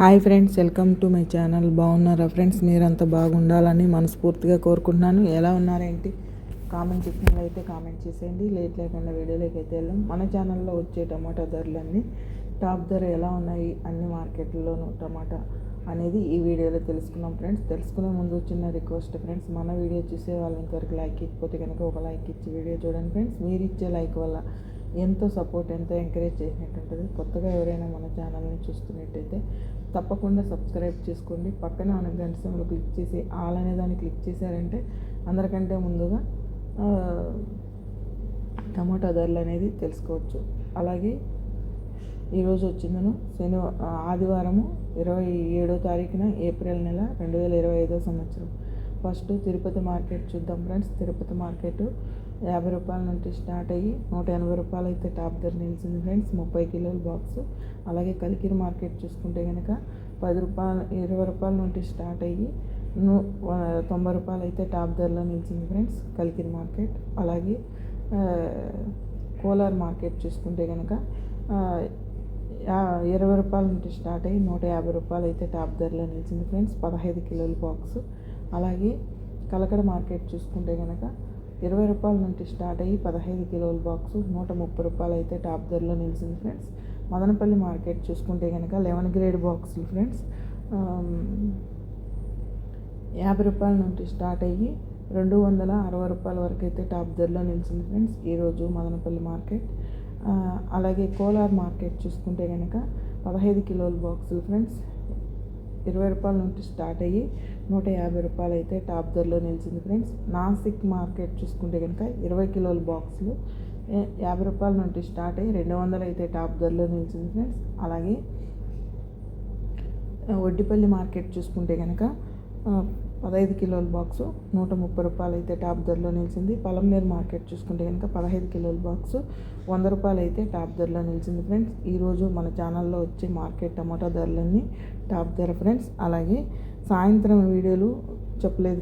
Hi friends welcome to my channel. బాగున్నారా friends? మీరంతా బాగుండాలని మనస్ఫూర్తిగా కోరుకుంటున్నాను. ఎలా ఉన్నారేంటి? కామెంట్ సెక్షన్లో అయితే కామెంట్ చేసేయండి. లేట్ లేకుండా వీడియోలోకి అయితే వెళ్ళాం మన ఛానల్లో వచ్చే టమాటా ధరలన్నీ టాప్ ధర ఎలా ఉన్నాయి అన్ని మార్కెట్లలోనూ టమాటా అనేది ఈ వీడియోలో తెలుసుకున్నాం ఫ్రెండ్స్. తెలుసుకునే ముందు చిన్న రిక్వెస్ట్ ఫ్రెండ్స్. మన వీడియో చూసే వాళ్ళు ఇంతవరకు లైక్ ఇచ్చిపోతే కనుక ఒక లైక్ ఇచ్చి వీడియో చూడండి ఫ్రెండ్స్. మీరు ఇచ్చే లైక్ వల్ల ఎంతో సపోర్ట్ ఎంతో ఎంకరేజ్ చేసినట్టుంటుంది. కొత్తగా ఎవరైనా మన ఛానల్ని చూస్తున్నట్టయితే తప్పకుండా సబ్స్క్రైబ్ చేసుకోండి. పక్కన ఉన్న గంట సింబల్ క్లిక్ చేసి ఆల్ అనే దాన్ని క్లిక్ చేశారంటే అందరికంటే ముందుగా టమాటా ధరలు అనేది తెలుసుకోవచ్చు. అలాగే ఈరోజు వచ్చిందను శని ఆదివారము ఇరవై ఏడో తారీఖున ఏప్రిల్ నెల రెండు వేల ఇరవై ఐదో సంవత్సరం. ఫస్ట్ తిరుపతి మార్కెట్ చూద్దాం ఫ్రెండ్స్. తిరుపతి మార్కెట్ యాభై రూపాయల నుండి స్టార్ట్ అయ్యి నూట ఎనభై రూపాయలు అయితే టాప్ ధర నిలిచింది ఫ్రెండ్స్. ముప్పై కిలోల బాక్స్. అలాగే కలికిరి మార్కెట్ చూసుకుంటే కనుక పది రూపాయలు ఇరవై రూపాయల నుండి స్టార్ట్ అయ్యి నూ తొంభై రూపాయలు అయితే టాప్ ధరలో నిలిచింది ఫ్రెండ్స్ కలికిరి మార్కెట్. అలాగే కోలార్ మార్కెట్ చూసుకుంటే కనుక ఇరవై రూపాయల నుండి స్టార్ట్ అయ్యి నూట యాభై రూపాయలు అయితే టాప్ ధరలో నిలిచింది ఫ్రెండ్స్. పదహైదు కిలోల బాక్స్. అలాగే కలకడ మార్కెట్ చూసుకుంటే కనుక ఇరవై రూపాయల నుండి స్టార్ట్ అయ్యి పదహైదు కిలోల బాక్స్ నూట ముప్పై రూపాయలు అయితే టాప్ ధరలో నిలిచింది ఫ్రెండ్స్. మదనపల్లి మార్కెట్ చూసుకుంటే కనుక లెవెన్ గ్రేడ్ బాక్సులు ఫ్రెండ్స్. యాభై రూపాయల నుండి స్టార్ట్ అయ్యి రెండు వందల అరవై రూపాయల వరకు అయితే టాప్ ధరలో నిలిచింది ఫ్రెండ్స్ ఈరోజు మదనపల్లి మార్కెట్. అలాగే కోలార్ మార్కెట్ చూసుకుంటే కనుక పదహైదు కిలోల బాక్సులు ఫ్రెండ్స్. ఇరవై రూపాయల నుండి స్టార్ట్ అయ్యి నూట యాభై రూపాయలు అయితే టాప్ ధరలో నిలిచింది ఫ్రెండ్స్. నాసిక్ మార్కెట్ చూసుకుంటే కనుక ఇరవై కిలోల బాక్సులు యాభై రూపాయల నుండి స్టార్ట్ అయ్యి రెండు వందలు అయితే టాప్ ధరలో నిలిచింది ఫ్రెండ్స్. అలాగే ఒడ్డిపల్లి మార్కెట్ చూసుకుంటే కనుక పదహైదు కిలోల బాక్సు నూట ముప్పై రూపాయలు అయితే టాప్ ధరలో నిలిచింది. పలంనేరు మార్కెట్ చూసుకుంటే కనుక పదహైదు కిలోల బాక్సు వంద రూపాయలు అయితే టాప్ ధరలో నిలిచింది ఫ్రెండ్స్. ఈరోజు మన ఛానల్లో వచ్చే మార్కెట్ టమాటా ధరలన్నీ టాప్ ధర ఫ్రెండ్స్. అలాగే సాయంత్రం వీడియోలు చెప్పలేదు.